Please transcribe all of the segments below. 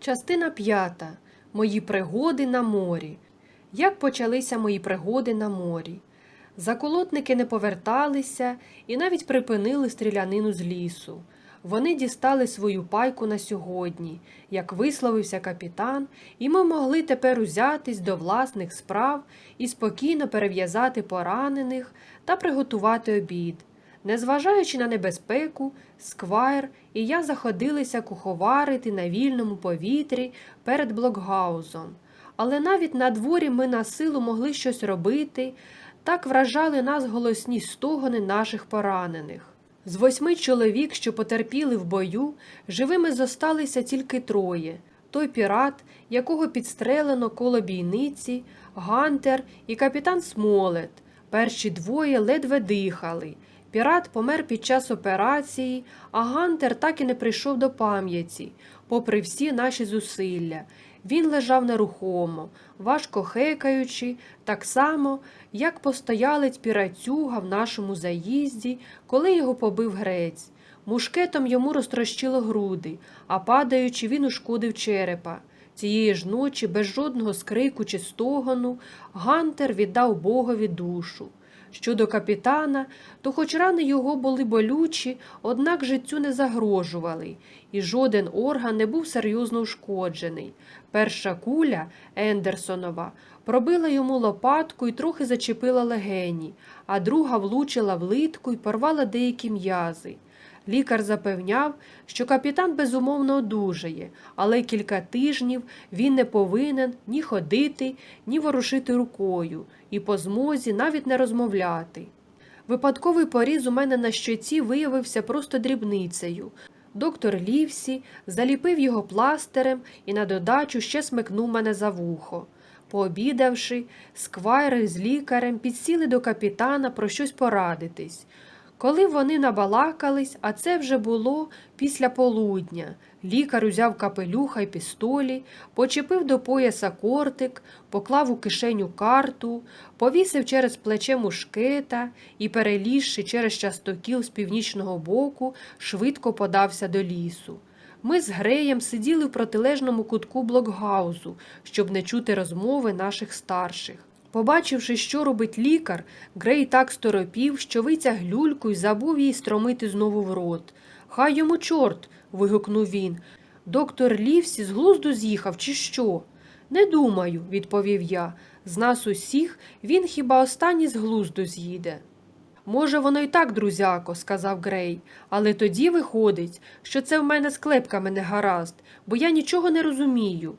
Частина п'ята. Мої пригоди на морі. Як почалися мої пригоди на морі? Заколотники не поверталися і навіть припинили стрілянину з лісу. Вони дістали свою пайку на сьогодні, як висловився капітан, і ми могли тепер узятись до власних справ і спокійно перев'язати поранених та приготувати обід. Незважаючи на небезпеку, сквайр і я заходилися куховарити на вільному повітрі перед блокгаузом. Але навіть на дворі ми на силу могли щось робити, так вражали нас голосні стогони наших поранених. З восьми чоловік, що потерпіли в бою, живими зосталися тільки троє той пірат, якого підстрелено коло бійниці, Гантер і капітан Смолет. Перші двоє ледве дихали. Пірат помер під час операції, а Гантер так і не прийшов до пам'яті, попри всі наші зусилля. Він лежав нерухомо, важко хекаючи, так само, як постоялець пірацюга в нашому заїзді, коли його побив грець. Мушкетом йому розтрощило груди, а падаючи, він ушкодив черепа. Цієї ж ночі, без жодного скрику чи стогону, Гантер віддав Богові душу. Щодо капітана, то хоч рани його були болючі, однак життю не загрожували, і жоден орган не був серйозно ушкоджений. Перша куля Ендерсонова пробила йому лопатку і трохи зачепила легені, а друга влучила в литку і порвала деякі м'язи. Лікар запевняв, що капітан безумовно одужає, але кілька тижнів він не повинен ні ходити, ні ворушити рукою, і по змозі навіть не розмовляти. Випадковий поріз у мене на щоці виявився просто дрібницею. Доктор Лівсі заліпив його пластирем і на додачу ще смикнув мене за вухо. Пообідавши, сквайри з лікарем підсіли до капітана про щось порадитись. Коли вони набалакались, а це вже було після полудня, лікар узяв капелюха й пістолі, почепив до пояса кортик, поклав у кишеню карту, повісив через плече мушкета і, перелізши через частокіл з північного боку, швидко подався до лісу. Ми з Греєм сиділи в протилежному кутку блокгаузу, щоб не чути розмови наших старших. Побачивши, що робить лікар, Грей так сторопів, що витяг люльку і забув її стромити знову в рот. Хай йому чорт. вигукнув він. Доктор Лівсі з глузду з'їхав, чи що? Не думаю, відповів я. З нас усіх він хіба останній з глузду з'їде. Може, воно й так, друзяко, сказав Грей, але тоді виходить, що це в мене з клепками не гаразд, бо я нічого не розумію.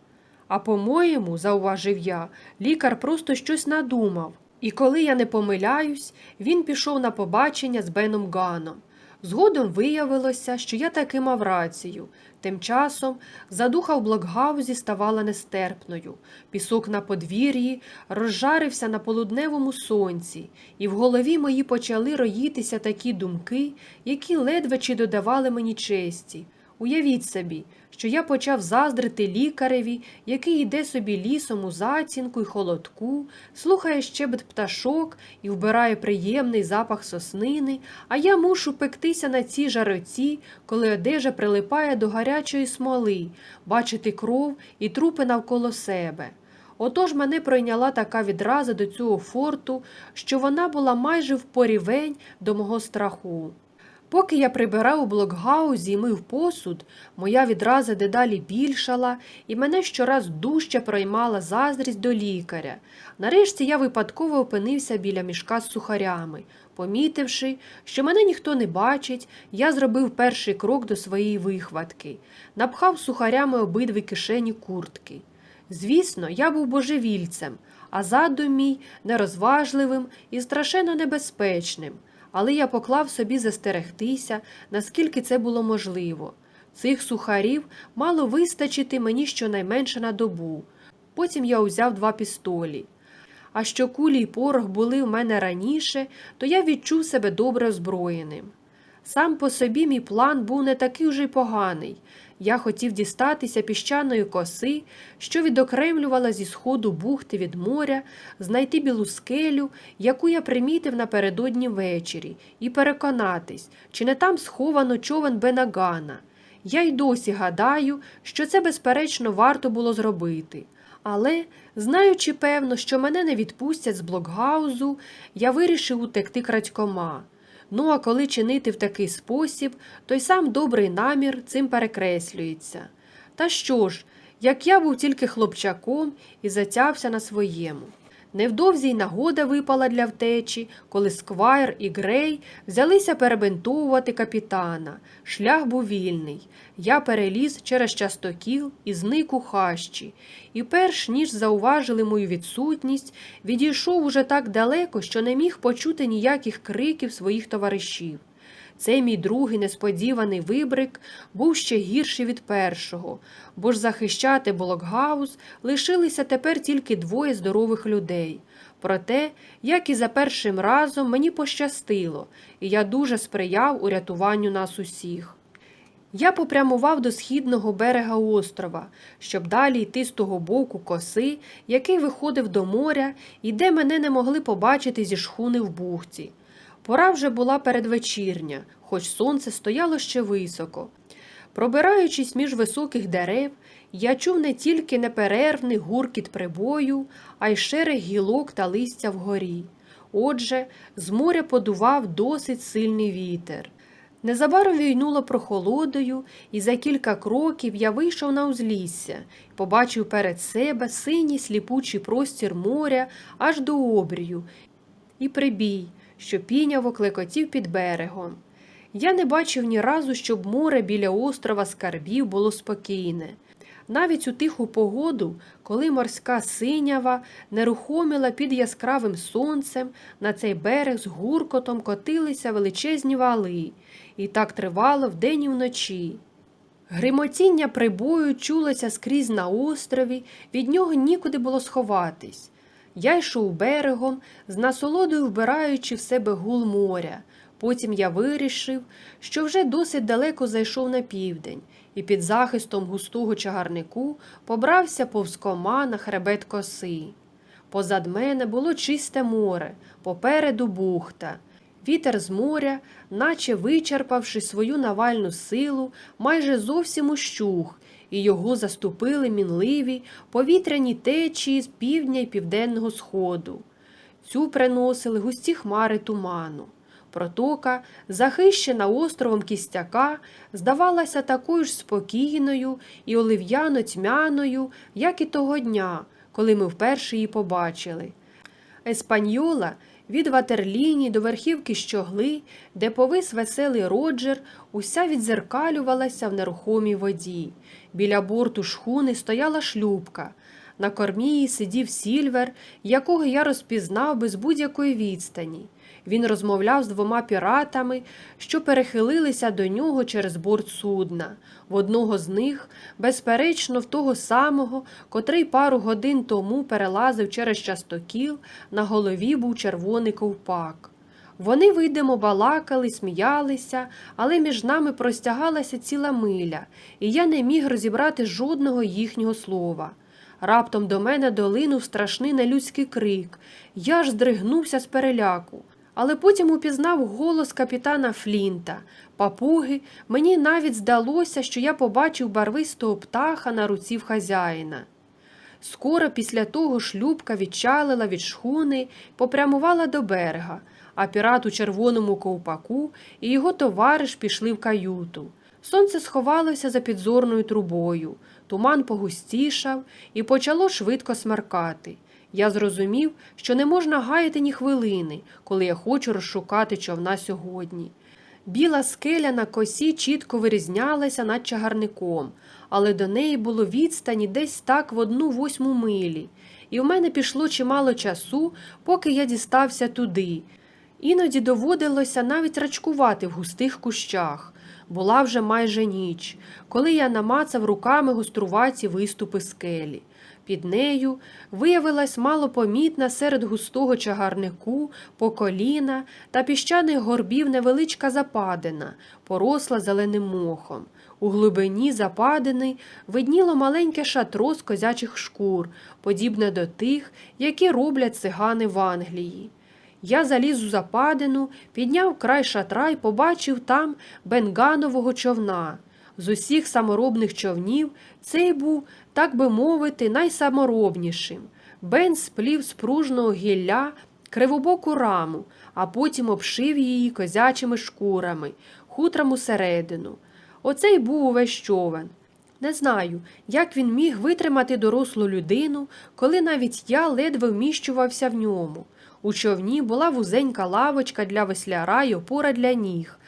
А по-моєму, зауважив я, лікар просто щось надумав. І коли я не помиляюсь, він пішов на побачення з Беном Ганом. Згодом виявилося, що я таки мав рацію. Тим часом задуха в блокгаузі ставала нестерпною. Пісок на подвір'ї розжарився на полудневому сонці, і в голові мої почали роїтися такі думки, які ледве чи додавали мені честі. Уявіть собі, що я почав заздрити лікареві, який йде собі лісом у затінку й холодку, слухає щебет пташок і вбирає приємний запах соснини, а я мушу пектися на цій жароці, коли одежа прилипає до гарячої смоли, бачити кров і трупи навколо себе. Отож мене пройняла така відраза до цього форту, що вона була майже в порівень до мого страху. Поки я прибирав у блокгаузі і мив посуд, моя відраза дедалі більшала, і мене щораз дужче проймала заздрість до лікаря. Нарешті я випадково опинився біля мішка з сухарями. Помітивши, що мене ніхто не бачить, я зробив перший крок до своєї вихватки, напхав сухарями обидві кишені куртки. Звісно, я був божевільцем, а задум мій нерозважливим і страшенно небезпечним але я поклав собі застерегтися, наскільки це було можливо. Цих сухарів мало вистачити мені щонайменше на добу. Потім я узяв два пістолі. А що кулі й порох були в мене раніше, то я відчув себе добре озброєним. Сам по собі мій план був не такий уже й поганий. Я хотів дістатися піщаної коси, що відокремлювала зі сходу бухти від моря, знайти білу скелю, яку я примітив напередодні ввечері, і переконатись, чи не там сховано човен Бенагана. Я й досі гадаю, що це, безперечно, варто було зробити. Але, знаючи певно, що мене не відпустять з блокгаузу, я вирішив утекти крадькома. Ну а коли чинити в такий спосіб, то й сам добрий намір цим перекреслюється. Та що ж, як я був тільки хлопчаком і затявся на своєму. Невдовзі й нагода випала для втечі, коли Сквайр і Грей взялися перебинтовувати капітана. Шлях був вільний. Я переліз через частокіл і зник у хащі. І перш ніж зауважили мою відсутність, відійшов уже так далеко, що не міг почути ніяких криків своїх товаришів. Цей мій другий несподіваний вибрик був ще гірший від першого, бо ж захищати Блокгаус лишилися тепер тільки двоє здорових людей. Проте, як і за першим разом, мені пощастило, і я дуже сприяв урятуванню нас усіх. Я попрямував до східного берега острова, щоб далі йти з того боку коси, який виходив до моря, і де мене не могли побачити зі шхуни в бухті. Пора вже була передвечірня, хоч сонце стояло ще високо. Пробираючись між високих дерев, я чув не тільки неперервний гуркіт прибою, а й шерех гілок та листя вгорі. Отже, з моря подував досить сильний вітер. Незабаром війнуло прохолодою, і за кілька кроків я вийшов на узлісся побачив перед себе синій сліпучий простір моря аж до обрію і прибій, що піняво клекотів під берегом. Я не бачив ні разу, щоб море біля острова Скарбів було спокійне. Навіть у тиху погоду, коли морська синява нерухоміла під яскравим сонцем, на цей берег з гуркотом котилися величезні вали, і так тривало вдень і вночі. Гримотіння прибою чулося скрізь на острові, від нього нікуди було сховатись. Я йшов берегом, з насолодою вбираючи в себе гул моря. Потім я вирішив, що вже досить далеко зайшов на південь, і під захистом густого чагарнику побрався повзкома на хребет коси. Позад мене було чисте море, попереду бухта. Вітер з моря, наче вичерпавши свою навальну силу, майже зовсім ущух, і його заступили мінливі повітряні течії з півдня й південного сходу. Цю приносили густі хмари туману. Протока, захищена островом кістяка, здавалася такою ж спокійною і олив'яно тьмяною, як і того дня, коли ми вперше її побачили. Еспаньола від ватерліні до верхівки щогли, де повис веселий Роджер, уся відзеркалювалася в нерухомій воді. Біля борту шхуни стояла шлюбка. На кормі сидів сільвер, якого я розпізнав без будь-якої відстані. Він розмовляв з двома піратами, що перехилилися до нього через борт судна. В одного з них, безперечно, в того самого, котрий пару годин тому перелазив через частокіл, на голові був червоний ковпак. Вони, видимо, балакали, сміялися, але між нами простягалася ціла миля, і я не міг розібрати жодного їхнього слова. Раптом до мене долинув страшний нелюдський крик. Я ж здригнувся з переляку. Але потім упізнав голос капітана Флінта. Папуги, мені навіть здалося, що я побачив барвистого птаха на руці в хазяїна. Скоро після того шлюбка відчалила від шхуни, попрямувала до берега, а пірат у червоному ковпаку і його товариш пішли в каюту. Сонце сховалося за підзорною трубою, туман погустішав і почало швидко смеркати. Я зрозумів, що не можна гаяти ні хвилини, коли я хочу розшукати човна сьогодні. Біла скеля на косі чітко вирізнялася над чагарником, але до неї було відстані десь так в одну восьму милі, і в мене пішло чимало часу, поки я дістався туди. Іноді доводилося навіть рачкувати в густих кущах. Була вже майже ніч, коли я намацав руками гоструваті виступи скелі. Під нею виявилась малопомітна серед густого чагарнику, по коліна та піщаних горбів невеличка западина, поросла зеленим мохом. У глибині западини видніло маленьке шатро з козячих шкур, подібне до тих, які роблять цигани в Англії. Я заліз у западину, підняв край шатра і побачив там бенганового човна. З усіх саморобних човнів цей був, так би мовити, найсаморобнішим. Бен сплів з пружного гілля кривобоку раму, а потім обшив її козячими шкурами, хутром усередину. Оцей був увесь човен. Не знаю, як він міг витримати дорослу людину, коли навіть я ледве вміщувався в ньому. У човні була вузенька лавочка для весляра й опора для ніг.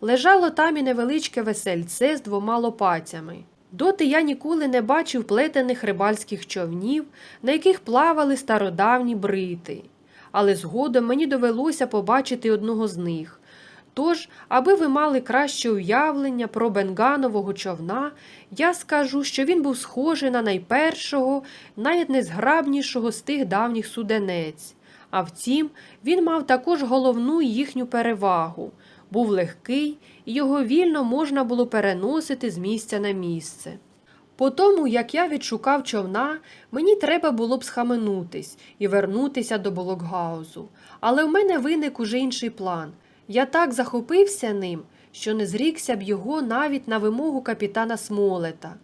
Лежало там і невеличке весельце з двома лопатями. Доти я ніколи не бачив плетених рибальських човнів, на яких плавали стародавні брити. Але згодом мені довелося побачити одного з них. Тож, аби ви мали краще уявлення про бенганового човна, я скажу, що він був схожий на найпершого, найнезграбнішого з тих давніх суденець. А втім, він мав також головну їхню перевагу був легкий, і його вільно можна було переносити з місця на місце. По тому, як я відшукав човна, мені треба було б схаменутись і вернутися до Блокгаузу. Але в мене виник уже інший план. Я так захопився ним, що не зрікся б його навіть на вимогу капітана Смолета.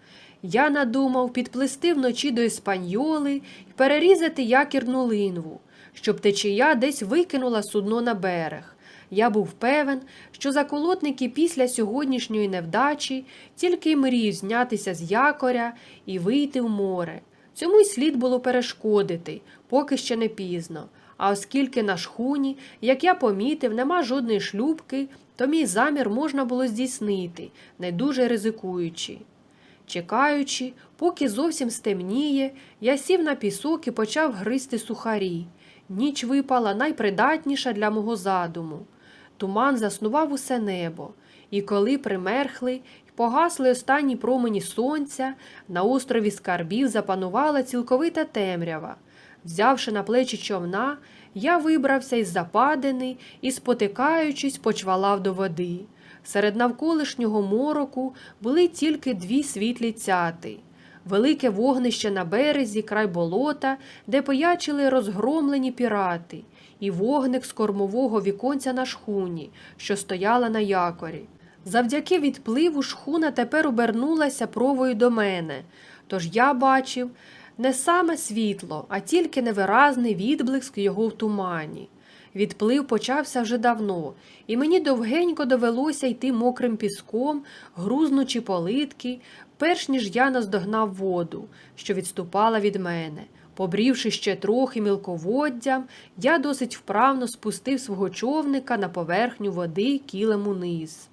Я надумав підплисти вночі до Іспаньоли і перерізати якірну линву, щоб течія десь викинула судно на берег. Я був певен, що заколотники після сьогоднішньої невдачі тільки й мріють знятися з якоря і вийти в море. Цьому й слід було перешкодити, поки ще не пізно. А оскільки на шхуні, як я помітив, нема жодної шлюбки, то мій замір можна було здійснити, не дуже ризикуючи. Чекаючи, поки зовсім стемніє, я сів на пісок і почав гризти сухарі. Ніч випала найпридатніша для мого задуму. Туман заснував усе небо, і коли примерхли й погасли останні промені сонця, на острові скарбів запанувала цілковита темрява. Взявши на плечі човна, я вибрався із западини і, спотикаючись, почвалав до води. Серед навколишнього мороку були тільки дві світлі цяти. Велике вогнище на березі, край болота, де поячили розгромлені пірати, і вогник з кормового віконця на шхуні, що стояла на якорі. Завдяки відпливу шхуна тепер обернулася провою до мене, тож я бачив не саме світло, а тільки невиразний відблиск його в тумані. Відплив почався вже давно, і мені довгенько довелося йти мокрим піском, грузнучи политки, перш ніж я наздогнав воду, що відступала від мене. Побрівши ще трохи мілководдям, я досить вправно спустив свого човника на поверхню води кілем униз.